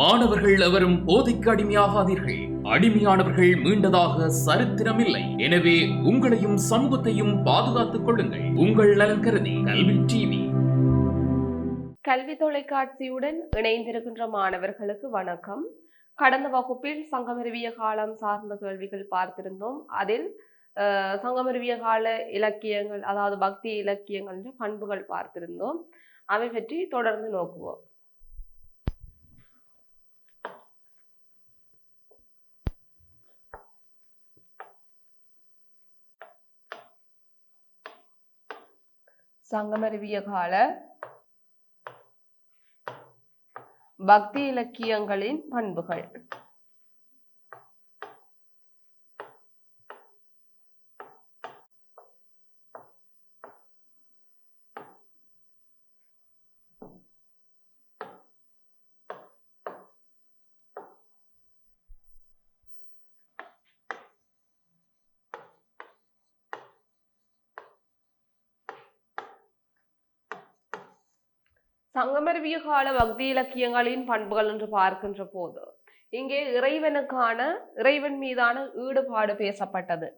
மாணவர்கள் எவரும் போதைக்கு அடிமையாகாதீர்கள். அடிமையானவர்கள் மீண்டதாக சரித்திரமில்லை. எனவே உங்களையும் சமூகத்தையும் பாதுகாத்துக் கொள்ளுங்கள். உங்கள் நலன் கருதி கல்வி டிவி. கல்வி தொலைக்காட்சியுடன் இணைந்திருக்கின்ற மாணவர்களுக்கு வணக்கம். கடந்த வகுப்பில் சங்கமருவிய காலம் சார்ந்த கேள்விகள் பார்த்திருந்தோம். அதில் சங்கமருவிய கால இலக்கியங்கள் அதாவது பக்தி இலக்கியங்கள் பண்புகள் பார்த்திருந்தோம். அவை பற்றி தொடர்ந்து நோக்குவோம். சங்கமருவிய கால பக்தி இலக்கியங்களின் பண்புகள். சங்கமருவிய கால பக்தி இலக்கியங்களின் பண்புகள் என்று பார்க்கின்ற போது இங்கே இறைவனுக்கான இறைவன் மீதான ஈடுபாடு பேசப்பட்டது.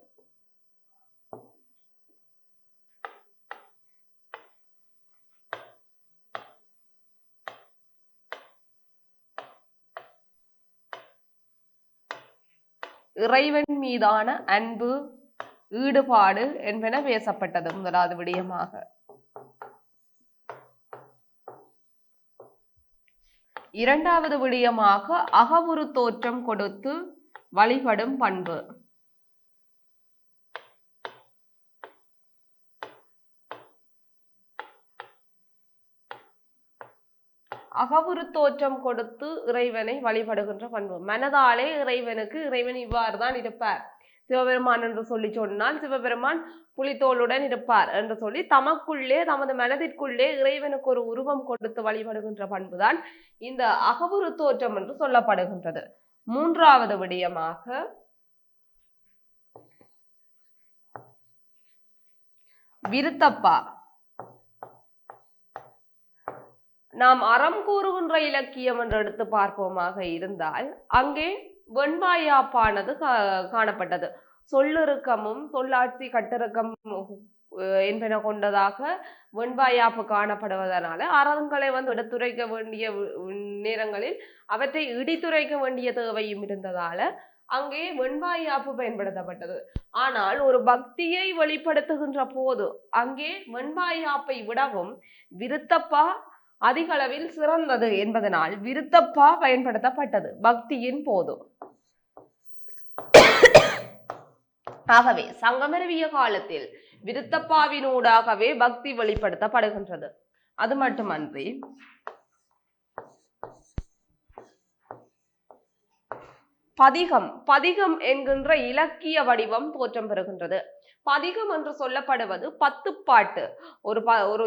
இறைவன் மீதான அன்பு ஈடுபாடு என்பன பேசப்பட்டது முதலாவது விடயமாக. இரண்டாவது விடயமாக அகவுரு தோற்றம் கொடுத்து வழிபடும் பண்பு. அகவுரு தோற்றம் கொடுத்து இறைவனை வழிபடுகின்ற பண்பு. மனதாலே இறைவனுக்கு இறைவன் இவ்வாறு தான் இருப்பார். சிவபெருமான் என்று சொல்லி சொன்னால் சிவபெருமான் புலித்தோளுடன் இருப்பார் என்று சொல்லி தமக்குள்ளே தமது மனதிற்குள்ளே இறைவனுக்கு ஒரு உருவம் கொடுத்து வழிபடுகின்ற பண்புதான் இந்த அகவுரு தோற்றம் என்று சொல்லப்படுகின்றது. மூன்றாவது விடயமாக விருத்தப்பா. நாம் அறம் கூறுகின்ற இலக்கியம் என்று எடுத்து பார்ப்போமாக இருந்தால் அங்கே வெண்பாயாப்பானது கா- காணப்பட்டது. சொல்லிருக்கமும் சொல்லாட்சி கட்டிருக்கம் என்பன கொண்டதாக வெண்பாயாப்பு காணப்படுவதனால அறங்களை வந்து எடுத்துரைக்க வேண்டிய நேரங்களில் அவற்றை இடித்துரைக்க வேண்டிய தேவையும் இருந்ததால அங்கே வெண்பாயாப்பு பயன்படுத்தப்பட்டது. ஆனால் ஒரு பக்தியை வெளிப்படுத்துகின்ற போது அங்கே வெண்பாயாப்பை விடவும் விருத்தப்பா அதிக அளவில் சிறந்தது என்பதனால் விருத்தப்பா பயன்படுத்தப்பட்டது பக்தியின் போது. ஆகவே சங்கமருவிய காலத்தில் விருத்தப்பாவினூடாகவே பக்தி வெளிப்படுத்தப்படுகின்றது. அது மட்டுமன்றி பதிகம் பதிகம் என்கின்ற இலக்கிய வடிவம் தோற்றம் பெறுகின்றது. பதிகம் என்று சொல்லப்படுவது பத்து பாட்டு ஒரு ப ஒரு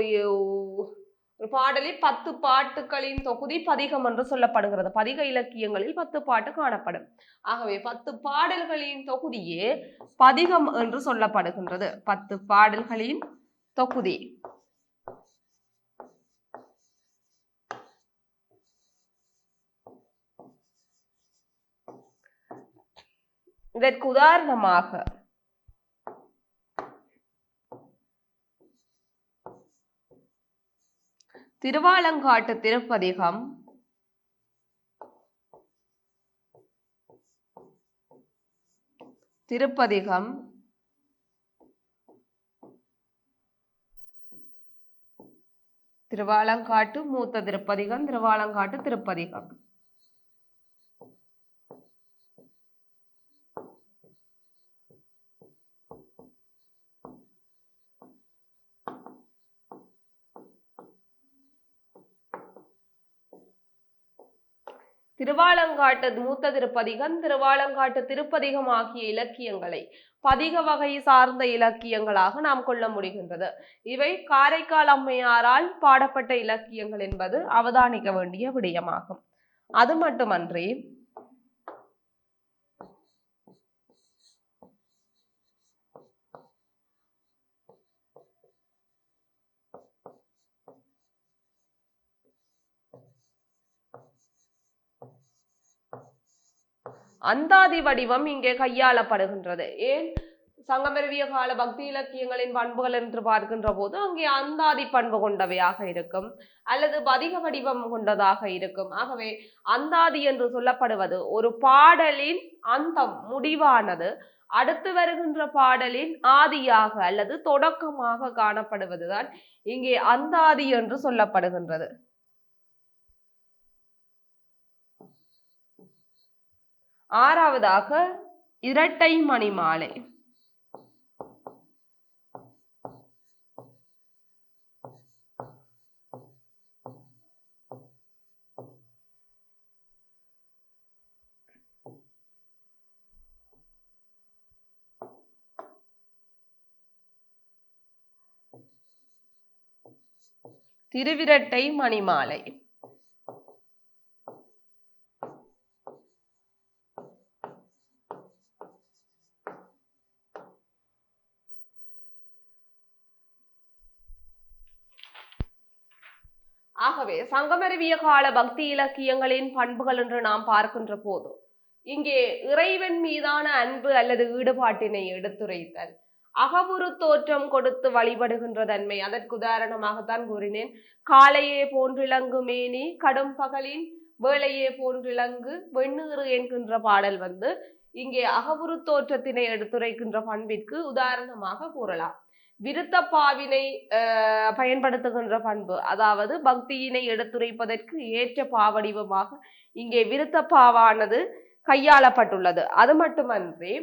ஒரு பாடலில் பத்து பாட்டுகளின் தொகுதி பதிகம் என்று சொல்லப்படுகிறது. பதிக இலக்கியங்களில் பத்து பாட்டு காணப்படும். ஆகவே பத்து பாடல்களின் தொகுதியே பதிகம் என்று சொல்லப்படுகின்றது. பத்து பாடல்களின் தொகுதி. இதற்கு உதாரணமாக திருவாலங்காட்டு திருப்பதிகம். திருப்பதிகம். திருவாலங்காட்டு மூத்த திருப்பதிகம் திருவாலங்காட்டு திருப்பதிகம். திருவாலங்காட்டு மூத்த திருப்பதிகம் திருவாலங்காட்டு திருப்பதிகம் ஆகிய இலக்கியங்களை பதிக வகை சார்ந்த இலக்கியங்களாக நாம் கொள்ள முடிகின்றது. இவை காரைக்கால் அம்மையாரால் பாடப்பட்ட இலக்கியங்கள் என்பது அவதானிக்க வேண்டிய விடயமாகும். அது மட்டுமன்றி அந்தாதி வடிவம் இங்கே கையாளப்படுகின்றது. ஏன்? சங்கமருவிய கால பக்தி இலக்கியங்களின் பண்புகள் என்று பார்க்கின்ற போது அங்கே அந்தாதி பண்பு கொண்டவையாக இருக்கும். அல்லது பதிக வடிவம் கொண்டதாக இருக்கும். ஆகவே அந்தாதி என்று சொல்லப்படுவது ஒரு பாடலின் அந்தம் முடிவானது. அடுத்து வருகின்ற பாடலின் ஆதியாக அல்லது தொடக்கமாக காணப்படுவதுதான் இங்கே அந்தாதி என்று சொல்லப்படுகின்றது. ஆறாவதாக இரட்டை மணி மாலை திருவிரட்டை மணிமாலை. ஆகவே சங்கமருவிய கால பக்தி இலக்கியங்களின் பண்புகள் என்று நாம் பார்க்கின்ற போது இங்கே இறைவன் மீதான அன்பு அல்லது ஈடுபாட்டினை எடுத்துரைத்தல் அகவுரு தோற்றம் கொடுத்து வழிபடுகின்ற தன்மை. அதற்கு உதாரணமாகத்தான் கூறினேன். காலையே போன்றிலங்கு மேனி கடும் பகலின் வேளையே போன்றிலங்கு வெண்ணீறு என்கின்ற பாடல் வந்து இங்கே அகவுரு தோற்றத்தினை எடுத்துரைக்கின்ற பண்பிற்கு உதாரணமாக கூறலாம். விருத்தப்பாவினை பயன்படுத்துகின்ற பண்பு. அதாவது பக்தியினை எடுத்துரைப்பதற்கு ஏற்ற பாவடிவமாக இங்கே விருத்தப்பாவானது கையாளப்பட்டுள்ளது. அது மட்டுமன்றி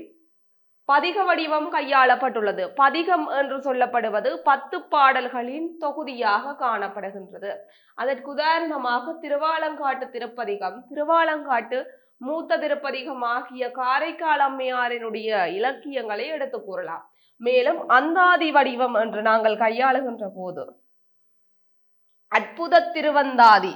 பதிக வடிவம் கையாளப்பட்டுள்ளது. பதிகம் என்று சொல்லப்படுவது பத்து பாடல்களின் தொகுதியாக காணப்படுகின்றது. அதற்கு உதாரணமாக திருவாலங்காட்டு திருப்பதிகம் திருவாலங்காட்டு மூத்த திருப்பதிகம் ஆகிய காரைக்கால் அம்மையாரினுடைய இலக்கியங்களை எடுத்து கூறலாம். மேலும் அந்தாதி வடிவம் என்று நாங்கள் கையாளுகின்ற போது அற்புத திருவந்தாதி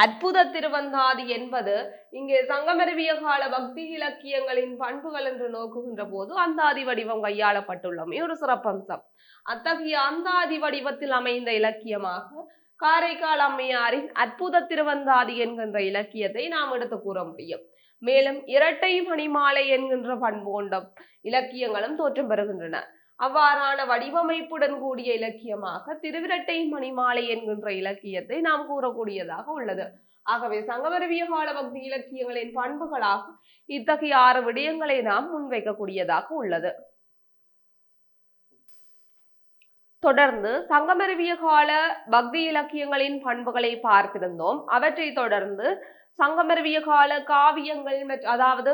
அற்புத திருவந்தாதி என்பது இங்கே சங்கமருவிய கால பக்தி இலக்கியங்களின் பண்புகள் என்று நோக்குகின்ற போது அந்தாதி வடிவம் கையாளப்பட்டுள்ளமை ஒரு சிறப்பம்சம். அத்தகைய அந்தாதி வடிவத்தில் அமைந்த இலக்கியமாக காரைக்கால் அம்மையாரின் அற்புத திருவந்தாதி என்கின்ற இலக்கியத்தை நாம் எடுத்து கூற முடியும். மேலும் இரட்டை மணிமாலை என்கின்ற பண்பு கொண்ட இலக்கியங்களும் தோற்றம் பெறுகின்றன. அவ்வாறான வடிவமைப்புடன் கூடிய இலக்கியமாக திருவிரட்டை மணிமாலை என்கின்ற இலக்கியத்தை நாம் கூறக்கூடியதாக உள்ளது. ஆகவே சங்கமரவிய கால பக்தி இலக்கியங்களின் பண்புகளாக இத்தகைய ஆறு விடயங்களை நாம் முன்வைக்கக்கூடியதாக உள்ளது. தொடர்ந்து சங்கமருவிய கால பக்தி இலக்கியங்களின் பண்புகளை பார்த்திருந்தோம். அவற்றை தொடர்ந்து சங்கமருவிய கால காவியங்கள் அதாவது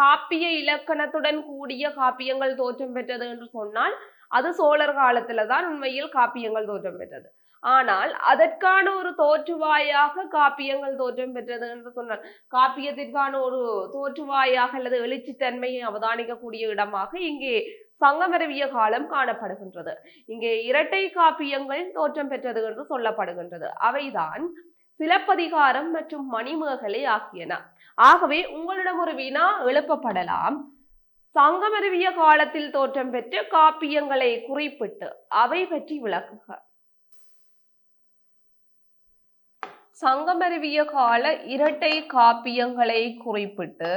காப்பிய இலக்கணத்துடன் கூடிய காப்பியங்கள் தோற்றம் பெற்றது என்று சொன்னால் அது சோழர் காலத்துல தான் உண்மையில் காப்பியங்கள் தோற்றம் பெற்றது. ஆனால் அதற்கான ஒரு தோற்றுவாயாக காப்பியங்கள் தோற்றம் பெற்றது என்று சொன்னால் காப்பியத்திற்கான ஒரு தோற்றுவாயாக அல்லது எழுச்சித்தன்மையை அவதானிக்கக்கூடிய இடமாக இங்கே சங்கமரவிய காலம் காணப்படுகின்றது. இங்கே இரட்டை காப்பியங்கள் தோற்றம் பெற்றது என்று சொல்லப்படுகின்றது. அவைதான் சிலப்பதிகாரம் மற்றும் மணிமேகலை ஆகியன. ஆகவே உங்களிடம் ஒரு வினா எழுப்பப்படலாம். சங்கமருவிய காலத்தில் தோற்றம் பெற்ற காப்பியங்களை குறிப்பிட்டு அவை பற்றி விளக்குக. சங்கமருவிய கால இரட்டை காப்பியங்களை குறிப்பிட்டு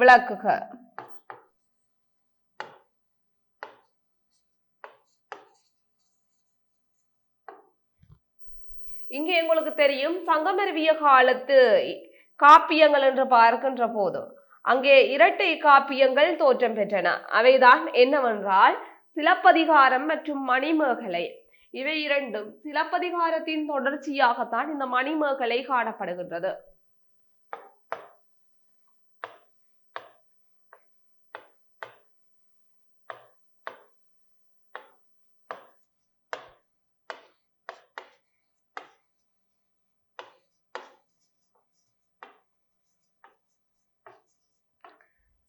விளக்குக. இங்கே எங்களுக்கு தெரியும் சங்கமருவிய காலத்து காப்பியங்கள் என்று பார்க்கின்ற போது அங்கே இரட்டை காப்பியங்கள் தோற்றம் பெற்றன. அவைதான் என்னவென்றால் சிலப்பதிகாரம் மற்றும் மணிமேகலை. இவை இரண்டும் சிலப்பதிகாரத்தின் தொடர்ச்சியாகத்தான் இந்த மணிமேகலை காணப்படுகின்றது.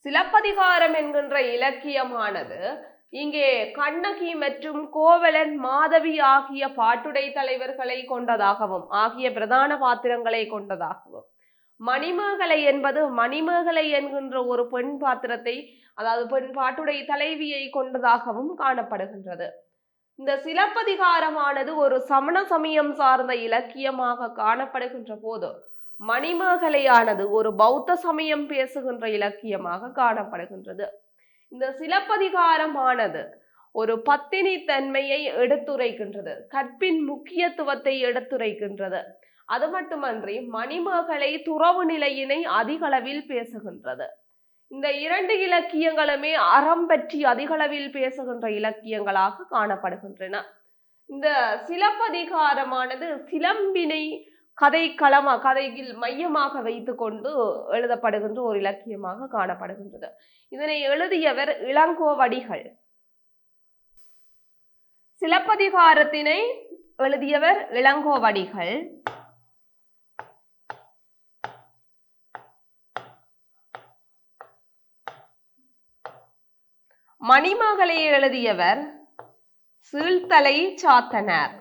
சிலப்பதிகாரம் என்கின்ற இலக்கியமானது இங்கே கண்ணகி மற்றும் கோவலன் மாதவி ஆகிய பாட்டுடை தலைவர்களை கொண்டதாகவும் ஆகிய பிரதான பாத்திரங்களை கொண்டதாகவும். மணிமேகலை என்பது மணிமேகலை என்கின்ற ஒரு பெண் பாத்திரத்தை அதாவது பெண் பாட்டுடை தலைவியை கொண்டதாகவும் காணப்படுகின்றது. இந்த சிலப்பதிகாரமானது ஒரு சமண சமயம் சார்ந்த இலக்கியமாக காணப்படுகின்ற போது மணிமேகலையானது ஒரு பௌத்த சமயம் பேசுகின்ற இலக்கியமாக காணப்படுகின்றது. இந்த சிலப்பதிகாரமானது ஒரு பத்தினி தன்மையை எடுத்துரைக்கின்றது கற்பின் முக்கியத்துவத்தை எடுத்துரைக்கின்றது. அது மட்டுமன்றி மணிமேகலை துறவு நிலையினை அதிகளவில் பேசுகின்றது. இந்த இரண்டு இலக்கியங்களுமே அறம் பற்றி அதிகளவில் பேசுகின்ற இலக்கியங்களாக காணப்படுகின்றன. இந்த சிலப்பதிகாரமானது சிலம்பினை கதை களமா கதையில் மையமாக வைத்துக்கொண்டு எழுதப்படுகின்ற ஒரு இலக்கியமாக காணப்படுகின்றது. இதனை எழுதியவர் இளங்கோவடிகள் சிலப்பதிகாரத்தினை எழுதியவர் இளங்கோவடிகள் மணிமகளை எழுதியவர் சீழ்த்தலை சாத்தனர்.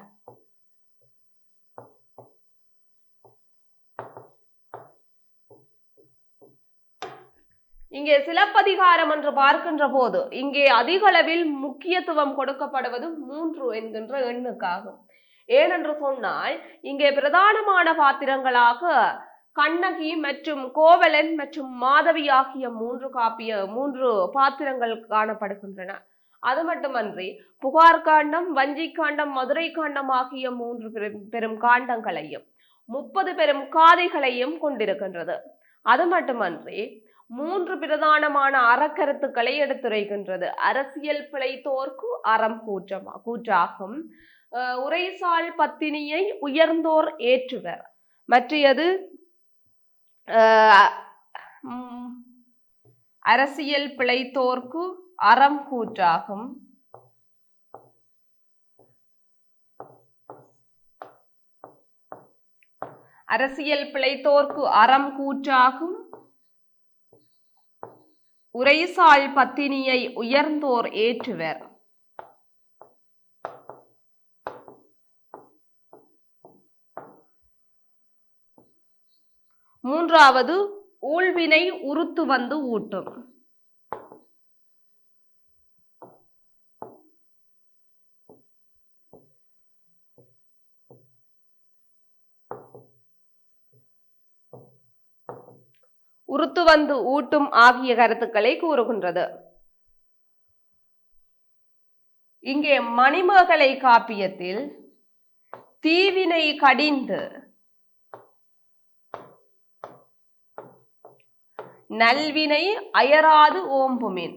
இங்கே சிலப்பதிகாரம் என்று பார்க்கின்ற போது இங்கே அதிக அளவில் முக்கியத்துவம் கொடுக்கப்படுவது மூன்று என்கின்ற எண்ணுக்காகும். ஏனென்று சொன்னால் இங்கே பிரதானமான பாத்திரங்களாக கண்ணகி மற்றும் கோவலன் மற்றும் மாதவி ஆகிய மூன்று காப்பிய மூன்று பாத்திரங்கள் காணப்படுகின்றன. அது மட்டுமன்றி புகார் காண்டம் வஞ்சி காண்டம் மதுரை காண்டம் ஆகிய மூன்று பெரும் பெரும் காண்டங்களையும் முப்பது பெரும் காதைகளையும் கொண்டிருக்கின்றது. அது மட்டுமன்றி மூன்று பிரதானமான அறக்கருத்துக்களை எடுத்துரைக்கின்றது. அரசியல் பிழைத்தோர்க்கு அறம் கூற்றமா கூற்றாகும். உரைசால் பத்தினியை உயர்ந்தோர் ஏற்றுவர். மற்றையது அரசியல் பிழைத்தோர்க்கு அறம் கூற்றாகும். அரசியல் பிழைத்தோர்க்கு அறம் கூற்றாகும். உரைசால் பத்தினியை உயர்ந்தோர் ஏற்றுவர். மூன்றாவது ஊழ்வினை உருத்து வந்து ஊட்டும். உறுத்து வந்து ஊட்டும் ஆகிய கருத்துக்களை கூறுகின்றது. இங்கே மணிமேகலை காப்பியத்தில் தீவினை கடிந்து நல்வினை அயராது ஓம்புமின்.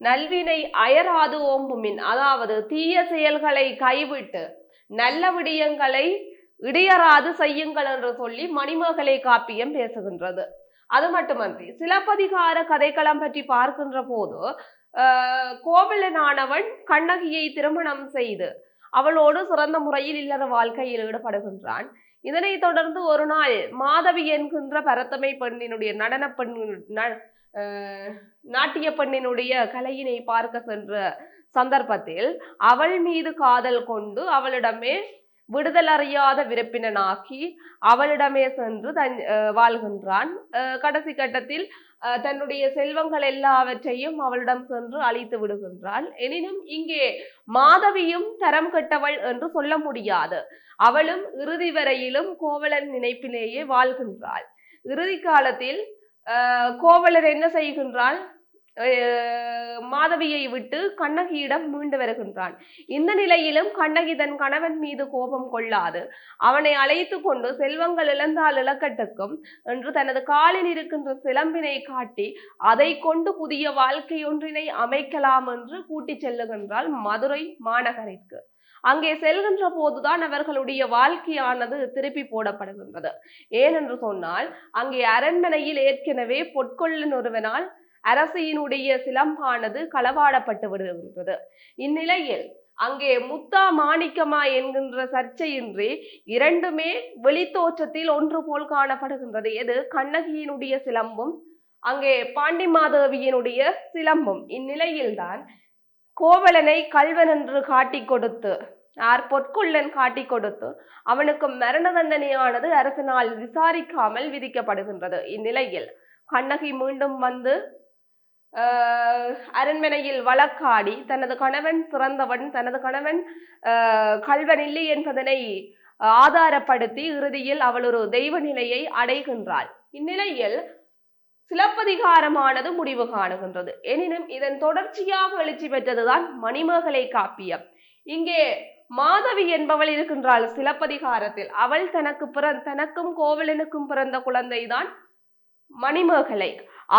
நல்வினை அயராது ஓம்புமின். அதாவது தீய செயல்களை கைவிட்டு நல்ல விடயங்களை இடையறாது செய்யுங்கள் என்று சொல்லி மணிமகளை காப்பியம் பேசுகின்றது. அது மட்டுமன்றி சிலப்பதிகார கதைக்களம் பற்றி பார்க்கின்ற போது கோவிலனானவன் கோவலனானவன் கண்ணகியை திருமணம் செய்து அவளோடு சிறந்த முறையில் இல்லற வாழ்க்கையில் ஈடுபடுகின்றான். இதனைத் தொடர்ந்து ஒரு நாள் மாதவி என்கின்ற பரத்தமை பெண்ணினுடைய நடன பெண் நாட்டிய பெண்ணினுடைய கலையினை பார்க்க சென்ற சந்தர்ப்பத்தில் அவள் மீது காதல் கொண்டு அவளிடமே விடுதலறியாத விருப்பினனாக்கி அவளிடமே சென்று தன் வாழ்கின்றான். கடைசி கட்டத்தில் தன்னுடைய செல்வங்கள் எல்லாவற்றையும் அவளிடம் சென்று அழித்து விடுகின்றாள். எனினும் இங்கே மாதவியும் தரம் கெட்டவள் என்று சொல்ல முடியாது. அவளும் இறுதி வரையிலும் கோவலன் நினைப்பிலேயே வாழ்கின்றாள். இறுதி காலத்தில் கோவலர் என்ன செய்கின்றான் மாதவியை விட்டு கண்ணகியிடம் மீண்டு வருகின்றான். இந்த நிலையிலும் கண்ணகி தன் கணவன் மீது கோபம் கொள்ளாது. அவனை அழைத்து கொண்டு செல்வங்கள் இழந்தால் இழக்கட்டுக்கும் என்று தனது காலில் இருக்கின்ற சிலம்பினை காட்டி அதை கொண்டு புதிய வாழ்க்கை ஒன்றினை அமைக்கலாம் என்று கூட்டிச் செல்லுகின்றாள் மதுரை மாநகரிற்கு. அங்கே செல்கின்ற போதுதான் அவர்களுடைய வாழ்க்கையானது திருப்பி போடப்படுகின்றது. ஏனென்று சொன்னால் அங்கே அரண்மனையில் ஏற்கனவே பொற்கொள்ளன் ஒருவனால் அரசியினுடைய சிலம்பானது களவாடப்பட்டு விடுகின்றது. இந்நிலையில் அங்கே முத்தா மாணிக்கமா என்கின்ற சர்ச்சையின்றி இரண்டுமே வெளித்தோற்றத்தில் ஒன்று போல் காணப்படுகின்றது. எது? கண்ணகியினுடைய சிலம்பும் அங்கே பாண்டிமாதேவியினுடைய சிலம்பும். இந்நிலையில்தான் கோவலனை கல்வன் என்று காட்டிக் கொடுத்து யார் பொற்கொள்ளன் காட்டிக் கொடுத்து அவனுக்கு மரண தண்டனையானது அரசனால் விசாரிக்காமல் விதிக்கப்படுகின்றது. இந்நிலையில் கண்ணகி மீண்டும் வந்து ஆஹ், அரண்மனையில் வழக்காடி தனது கணவன் சிறந்தவன் தனது கணவன் ஆஹ், கல்வன் இல்லை என்பதனை ஆதாரப்படுத்தி இறுதியில் அவள் ஒரு தெய்வ நிலையை அடைகின்றாள். இந்நிலையில் சிலப்பதிகாரமானது முடிவு காணுகின்றது. எனினும் இதன் தொடர்ச்சியாக எழுச்சி பெற்றதுதான் மணிமேகலை காப்பியம். இங்கே மாதவி என்பவள் இருக்கின்றாள் சிலப்பதிகாரத்தில். அவள் தனக்கு பிற தனக்கும் கோவலனுக்கும் பிறந்த குழந்தைதான் மணிமேகலை.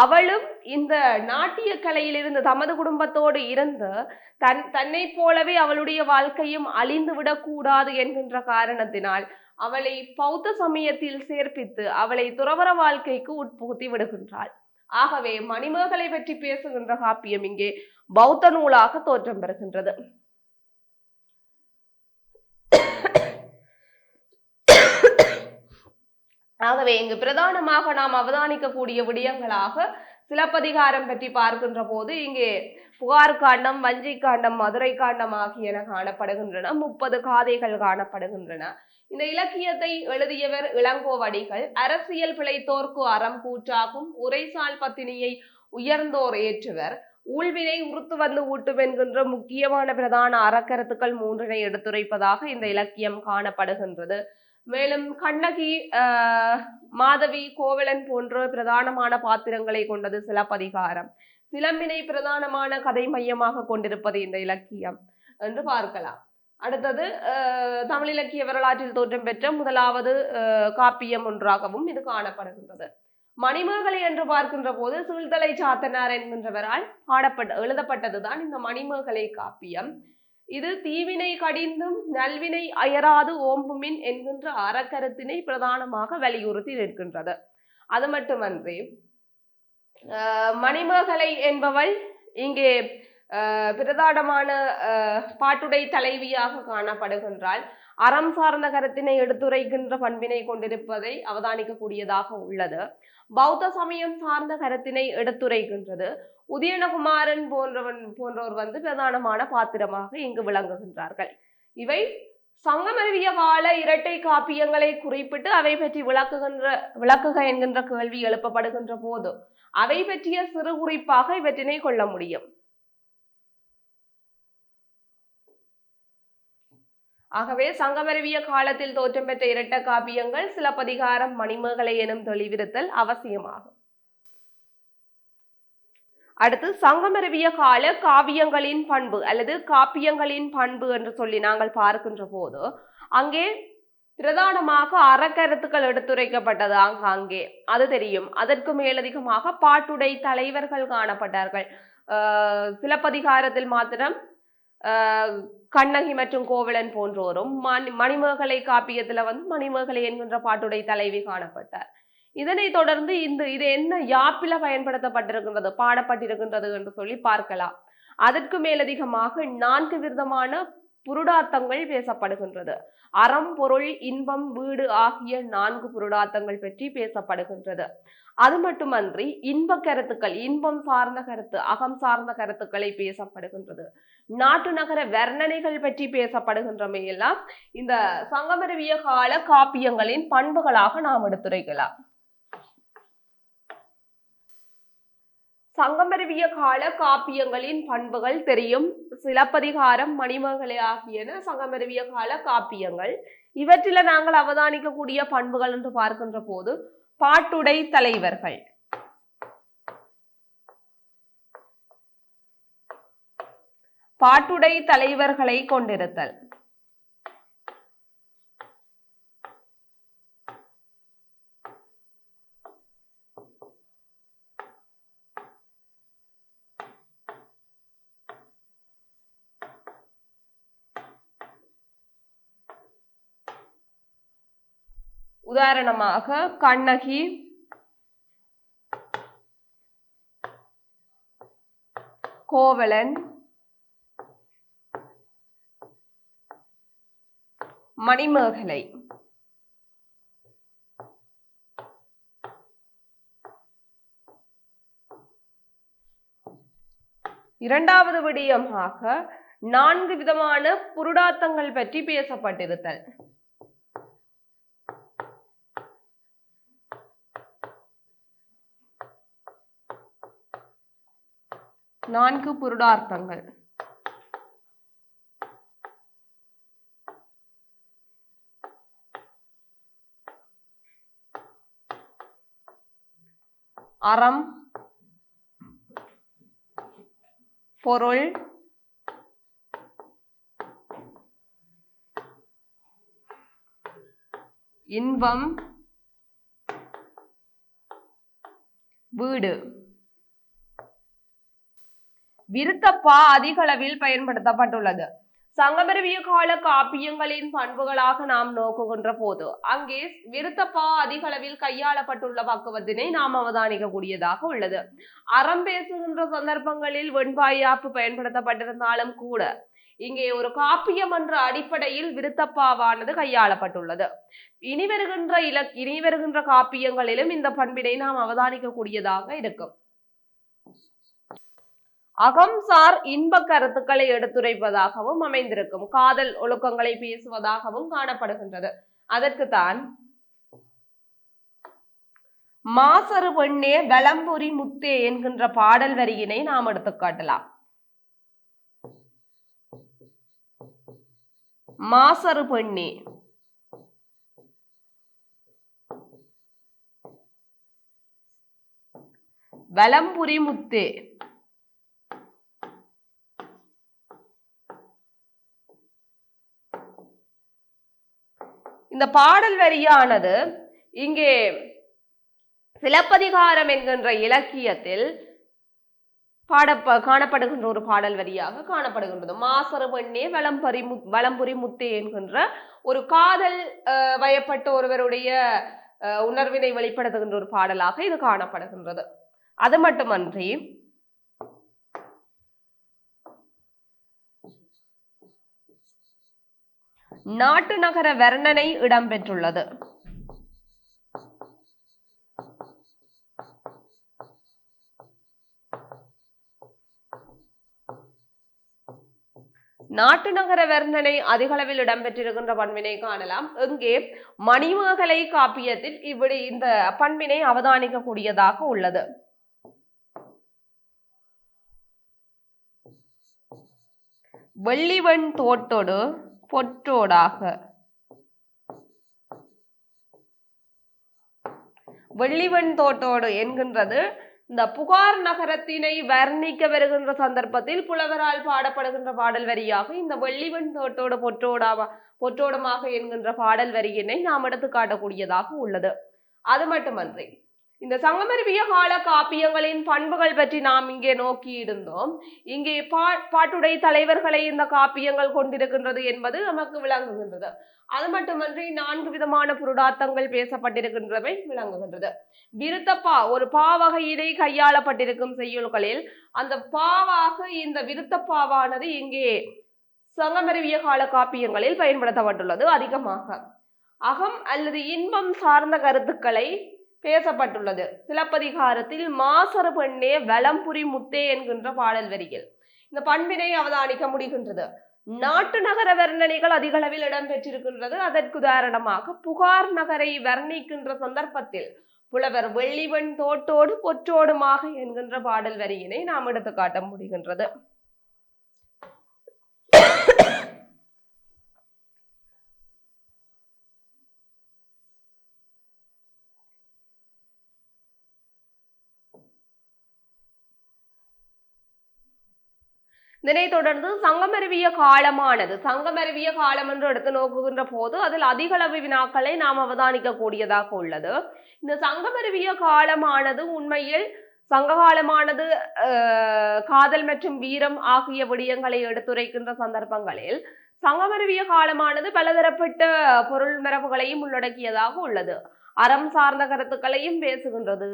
அவளும் இந்த நாட்டிய கலையிலிருந்து தமது குடும்பத்தோடு இருந்து தன் தன்னை போலவே அவளுடைய வாழ்க்கையும் அழிந்து விடக்கூடாது என்கின்ற காரணத்தினால் அவளை பௌத்த சமயத்தில் சேர்ப்பித்து அவளை துறவற வாழ்க்கைக்கு உட்புகுத்தி விடுகின்றாள். ஆகவே மணிமேகலை பற்றி பேசுகின்ற காப்பியம் இங்கே பௌத்த நூலாக தோற்றம் பெறுகின்றது. ஆகவே இங்கு பிரதானமாக நாம் அவதானிக்கக்கூடிய விடயங்களாக சிலப்பதிகாரம் பற்றி பார்க்கின்ற போது இங்கே புகார் காண்டம் வஞ்சி காண்டம் மதுரை காண்டம் ஆகியன காணப்படுகின்றன. முப்பது காதைகள் காணப்படுகின்றன. இந்த இலக்கியத்தை எழுதியவர் இளங்கோவடிகள். அரசியல் பிழைத்தோர்க்கு அறம் கூற்றாகும். உரைசால் பத்தினியை உயர்ந்தோர் ஏற்றுவர். ஊழ்வினை உறுத்து வந்து ஊட்டும் என்கின்ற முக்கியமான பிரதான அறக்கருத்துக்கள் மூன்றினை எடுத்துரைப்பதாக இந்த இலக்கியம் காணப்படுகின்றது. மேலும் கண்ணகி மாதவி கோவலன் போன்ற பிரதானமான பாத்திரங்களை கொண்டது சிலப்பதிகாரம். சிலம்பினை பிரதானமான கதை மையமாக கொண்டிருப்பது இந்த இலக்கியம் என்று பார்க்கலாம். அடுத்தது தமிழ் இலக்கிய வரலாற்றில் தோற்றம் பெற்ற முதலாவது காப்பியம் ஒன்றாகவும் இது காணப்படுகின்றது. மணிமேகலை என்று பார்க்கின்ற போது சுழ்தலை சாத்தனார் என்கின்றவரால் பாடப்பட்ட எழுதப்பட்டதுதான் இந்த மணிமேகலை காப்பியம். இது தீவினை கடிந்தும் நல்வினை அயராது ஓம்புமின் என்கின்ற அறக்கருத்தினை பிரதானமாக வலியுறுத்தி நிற்கின்றது. அது மட்டுமன்றி ஆஹ், மணிமேகலை என்பவள் இங்கே ஆஹ், பிரதானமான பாட்டுடை தலைவியாக காணப்படுகின்றாள். அறம் சார்ந்த கருத்தினை எடுத்துரைக்கின்ற பண்பினை கொண்டிருப்பதை அவதானிக்கக்கூடியதாக உள்ளது. பௌத்த சமயம் சார்ந்த கருத்தினை எடுத்துரைக்கின்றது. உதயநகுமாரன் போன்றவன் போன்றோர் வந்து பிரதானமான பாத்திரமாக இங்கு விளங்குகின்றார்கள். இவை சங்கமருவிய கால இரட்டை காப்பியங்களை குறிப்பிட்டு அவை பற்றி விளக்குகின்ற விளக்குக என்கின்ற கேள்வி எழுப்பப்படுகின்ற போது அவை பற்றிய சிறு குறிப்பாக இவற்றினை கொள்ள முடியும். ஆகவே சங்கமருவிய காலத்தில் தோற்றம் பெற்ற இரட்ட காப்பியங்கள் சிலப்பதிகாரம் மணிமேகலை எனும் தெளிவிருத்தல் அவசியமாகும். அடுத்து சங்கமருவிய கால காவியங்களின் பண்பு அல்லது காப்பியங்களின் பண்பு என்று சொல்லி நாங்கள் பார்க்கின்ற போது அங்கே பிரதானமாக அறக்கருத்துக்கள் எடுத்துரைக்கப்பட்டது. ஆங்காங்கே அது தெரியும். அதற்கு மேலதிகமாக பாட்டுடை தலைவர்கள் காணப்பட்டார்கள். சிலப்பதிகாரத்தில் மாத்திரம் கண்ணகி மற்றும் கோவலன் போன்றோரும் மணி மணிமேகலை காப்பியத்தில் வந்து மணிமேகலை என்கின்ற பாட்டுடை தலைவி காணப்பட்டார். இதனைத் தொடர்ந்து இந்த இது என்ன யாப்பில பயன்படுத்தப்பட்டிருக்கின்றது பாடப்பட்டிருக்கின்றது என்று சொல்லி பார்க்கலாம். அதற்கு மேலதிகமாக நான்கு விதமான புருடாத்தங்கள் பேசப்படுகின்றது. அறம் பொருள் இன்பம் வீடு ஆகிய நான்கு புருடாத்தங்கள் பற்றி பேசப்படுகின்றது. அது மட்டுமன்றி இன்ப கருத்துக்கள் இன்பம் சார்ந்த கருத்து அகம் சார்ந்த கருத்துக்களை பேசப்படுகின்றது. நாட்டு நகர வர்ணனைகள் பற்றி பேசப்படுகின்றமையெல்லாம் இந்த சங்கமரவிய கால காப்பியங்களின் பண்புகளாக நாம் எடுத்துரைக்கலாம். சங்கமருவிய கால காப்பியங்களின் பண்புகள் தெரியும். சிலப்பதிகாரம் மணிமேகலை ஆகியன சங்கமருவிய கால காப்பியங்கள். இவற்றில நாங்கள் அவதானிக்கக்கூடிய பண்புகள் என்று பார்க்கின்ற போது பாட்டுடை தலைவர்கள். பாட்டுடை தலைவர்களை கொண்டிருத்தல். உதாரணமாக கண்ணகி கோவலன் மணிமேகலை. இரண்டாவது விடயமாக நான்கு விதமான புருடாத்தங்கள் பற்றி பேசப்பட்டிருத்தல். நான்கு புருடார்த்தங்கள். அறம் பொருள் இன்பம் வீடு. விருத்தப்பா அதிக அளவில் பயன்படுத்தப்பட்டுள்ளது. சங்கமருவிய கால காப்பியங்களின் பண்புகளாக நாம் நோக்குகின்ற போது அங்கே விருத்தப்பா அதிக அளவில் கையாளப்பட்டுள்ள பக்குவத்தினை நாம் அவதானிக்க கூடியதாக உள்ளது. அறம் பேசுகின்ற சந்தர்ப்பங்களில் வெண்பாயாப்பு பயன்படுத்தப்பட்டிருந்தாலும் கூட இங்கே ஒரு காப்பியம் என்ற அடிப்படையில் விருத்தப்பாவானது கையாளப்பட்டுள்ளது. இனி வருகின்ற இலக் இனி வருகின்ற காப்பியங்களிலும் இந்த பண்பினை நாம் அவதானிக்க கூடியதாக இருக்கும். அகம்சார் இன்ப கருத்துக்களை எடுத்துரைப்பதாகவும் அமைந்திருக்கும். காதல் ஒழுக்கங்களை பேசுவதாகவும் காணப்படுகின்றது. அதற்குத்தான் மாசரு பெண்ணே வலம்புரி முத்தே என்கின்ற பாடல் வரியினை நாம் எடுத்துக்காட்டலாம் மாசரு பெண்ணே. வலம்புரி முத்தே. இந்த பாடல் வரியானது இங்கே சிலப்பதிகாரம் என்கின்ற இலக்கியத்தில் பாடப்ப காணப்படுகின்ற ஒரு பாடல் வரியாக காணப்படுகின்றது. மாசரு பெண்ணே வளம்பரி மு வளம்புரி முத்தே என்கின்ற ஒரு காதல் வயப்பட்ட ஒருவருடைய உணர்வினை வெளிப்படுத்துகின்ற ஒரு பாடலாக இது காணப்படுகின்றது. அது மட்டுமன்றி நாட்டு நகர வர்ணனை இடம்பெற்றுள்ளது. நாட்டு நகர வர்ணனை அதிகளவில் இடம்பெற்றிருக்கின்ற பண்பினை காணலாம். இங்கே மணிமாகலை காப்பியத்தில் இப்படி இந்த பண்பினை அவதானிக்கக்கூடியதாக உள்ளது. வெள்ளிவன் தோட்டோடு பொற்றோடாக. வெள்ளிவன் தோட்டோடு என்கின்றது. இந்த புகார் நகரத்தினை வர்ணிக்க வருகின்ற சந்தர்ப்பத்தில் புலவரால் பாடப்படுகின்ற பாடல் வரியாக இந்த வெள்ளிவன் தோட்டோடு பொற்றோடா பொற்றோடமாக என்கின்ற பாடல் வரியினை நாம் எடுத்து காட்டக்கூடியதாக உள்ளது. அது மட்டுமன்றி இந்த சங்கமருவிய கால காப்பியங்களின் பண்புகள் பற்றி நாம் இங்கே நோக்கி இருந்தோம் இங்கே பா பாட்டுடை தலைவர்களை இந்த காப்பியங்கள் கொண்டிருக்கின்றது என்பது நமக்கு விளங்குகின்றது. அது மட்டுமன்றி நான்கு விதமான புருடாத்தங்கள் பேசப்பட்டிருக்கின்றவை விளங்குகின்றது. விருத்தப்பா ஒரு பாவகையிலே கையாளப்பட்டிருக்கும் செய்யுள்களில் அந்த பாவாக இந்த விருத்தப்பாவானது இங்கே சங்கமருவிய கால காப்பியங்களில் பயன்படுத்தப்பட்டுள்ளது அதிகமாக. அகம் அல்லது இன்பம் சார்ந்த கருத்துக்களை பேசப்பட்டுள்ளது. சிலப்பதிகாரத்தில் மாசறு பெண்ணே வலம்புரி முத்தே என்கின்ற பாடல் வரியில் இந்த பண்பினை அவதானிக்க முடிகின்றது. நாட்டு நகர வர்ணனைகள் அதிக அளவில் இடம்பெற்றிருக்கின்றது. அதற்கு உதாரணமாக புகார் நகரை வர்ணிக்கின்ற சந்தர்ப்பத்தில் புலவர் வெள்ளிவன் தோட்டோடு பொற்றோடுமாக என்கின்ற பாடல் வரியினை நாம் எடுத்துக்காட்ட முடிகின்றது. இதனைத் தொடர்ந்து சங்கமருவிய காலமானது. சங்கமருவிய காலம் என்று எடுத்து நோக்குகின்ற போது அதில் அதிக அளவு வினாக்களை நாம் அவதானிக்க கூடியதாக உள்ளது. இந்த சங்கமருவிய காலமானது உண்மையில் சங்ககாலமானது காதல் மற்றும் வீரம் ஆகிய விடயங்களை எடுத்துரைக்கின்ற சந்தர்ப்பங்களில் சங்கமருவிய காலமானது பலதரப்பட்ட பொருள் மரபுகளையும் உள்ளடக்கியதாக உள்ளது. அறம் சார்ந்த கருத்துக்களையும் பேசுகின்றது.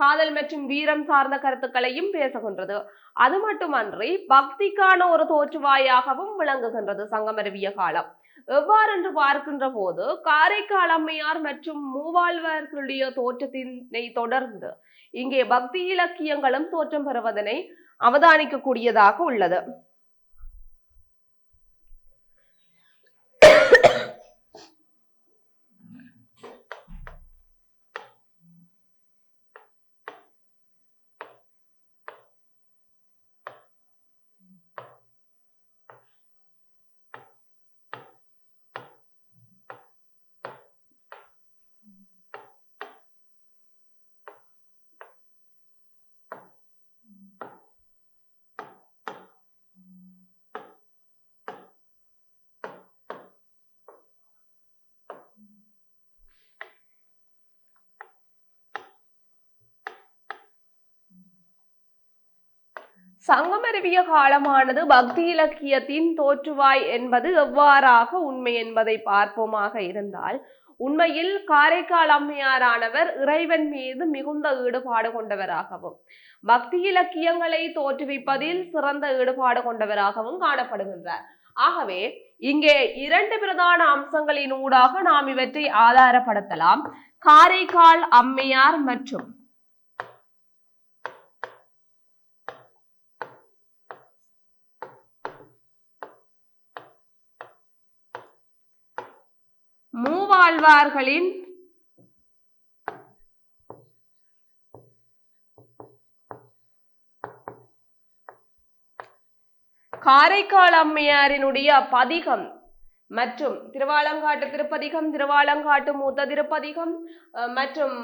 காதல் மற்றும் வீரம் சார்ந்த கருத்துக்களையும் பேசுகின்றது. அது மட்டுமன்றி பக்திக்கான ஒரு தோற்றுவாயாகவும் விளங்குகின்றது சங்கமருவிய காலம். எவ்வாறென்று பார்க்கின்ற போது காரைக்கால் அம்மையார் மற்றும் மூவாழ்வார்களுடைய தோற்றத்தினை தொடர்ந்து இங்கே பக்தி இலக்கியங்களும் தோற்றம் பெறுவதனை அவதானிக்கக்கூடியதாக உள்ளது. சங்கமருவிய காலமானது பக்தி இலக்கியத்தின் தோற்றுவாய் என்பது எவ்வாறாக உண்மை என்பதை பார்ப்போமாக இருந்தால் உண்மையில் காரைக்கால் அம்மையாரானவர் இறைவன் மீது மிகுந்த ஈடுபாடு கொண்டவராகவும் பக்தி இலக்கியங்களை தோற்றுவிப்பதில் சிறந்த ஈடுபாடு கொண்டவராகவும் காணப்படுகின்றார். ஆகவே இங்கே இரண்டு பிரதான அம்சங்களின் ஊடாக நாம் இவற்றை ஆதாரப்படுத்தலாம். காரைக்கால் அம்மையார் மற்றும் ஆழ்வார்களின் காரைக்கால் அம்மையாரினுடைய பதிகம் மற்றும் திருவாலங்காட்டு திருப்பதிகம் திருவாலங்காட்டு மூத்த திருப்பதிகம் மற்றும்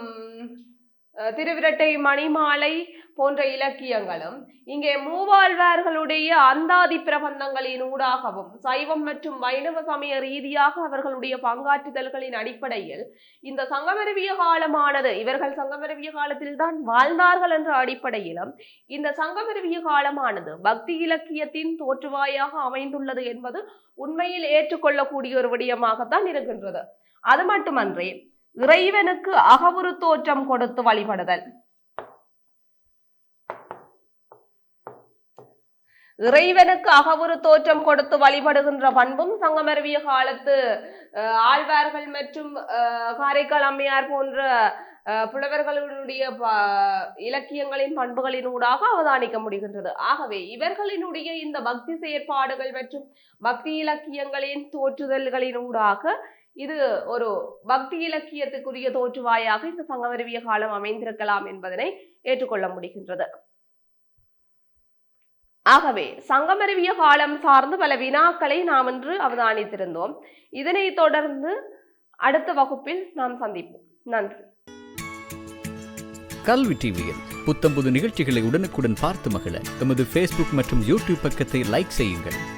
திருவிரட்டை மணிமாலை போன்ற இலக்கியங்களும் இங்கே மூவாழ்வார்களுடைய அந்தாதி பிரபந்தங்களின் ஊடாகவும் சைவம் மற்றும் வைணவ சமய ரீதியாக அவர்களுடைய பங்காற்றுதல்களின் அடிப்படையில் இந்த சங்கமருவிய காலமானது இவர்கள் சங்கமருவிய காலத்தில் தான் வாழ்ந்தார்கள் என்ற அடிப்படையிலும் இந்த சங்கமருவிய காலமானது பக்தி இலக்கியத்தின் தோற்றுவாயாக அமைந்துள்ளது என்பது உண்மையில் ஏற்றுக்கொள்ளக்கூடிய ஒரு விடயமாகத்தான் இருக்கின்றது. அது மட்டுமன்றி இறைவனுக்கு அகவுரு தோற்றம் கொடுத்து வழிபடுதல். இறைவனுக்கு அகவுரு தோற்றம் கொடுத்து வழிபடுகின்ற பண்பும் சங்கமருவிய காலத்து ஆழ்வார்கள் மற்றும் காரைக்கால் அம்மையார் போன்ற அஹ், புலவர்களுடைய ப- இலக்கியங்களின் பண்புகளின் ஊடாக அவதானிக்க முடிகின்றது. ஆகவே இவர்களினுடைய இந்த பக்தி செயற்பாடுகள் மற்றும் பக்தி இலக்கியங்களின் தோற்றுதல்களின் ஊடாக இது ஒரு பக்தி இலக்கியத்துக்குரிய தோற்றுவாயாக இந்த சங்கமருவிய காலம் அமைந்திருக்கலாம் என்பதனை ஏற்றுக்கொள்ள முடிகின்றது. ஆகவே சங்கமருவிய காலம் சார்ந்து பல வினாக்களை நாம் இன்று அவதானித்திருந்தோம். இதனைத் தொடர்ந்து அடுத்த வகுப்பில் நாம் சந்திப்போம். நன்றி. கல்வி டிவியில் புத்தம்புது நிகழ்ச்சிகளை உடனுக்குடன் பார்த்து மகிழ. எமது ஃபேஸ்புக் மற்றும் யூடியூப் பக்கத்தை லைக் செய்யுங்கள்.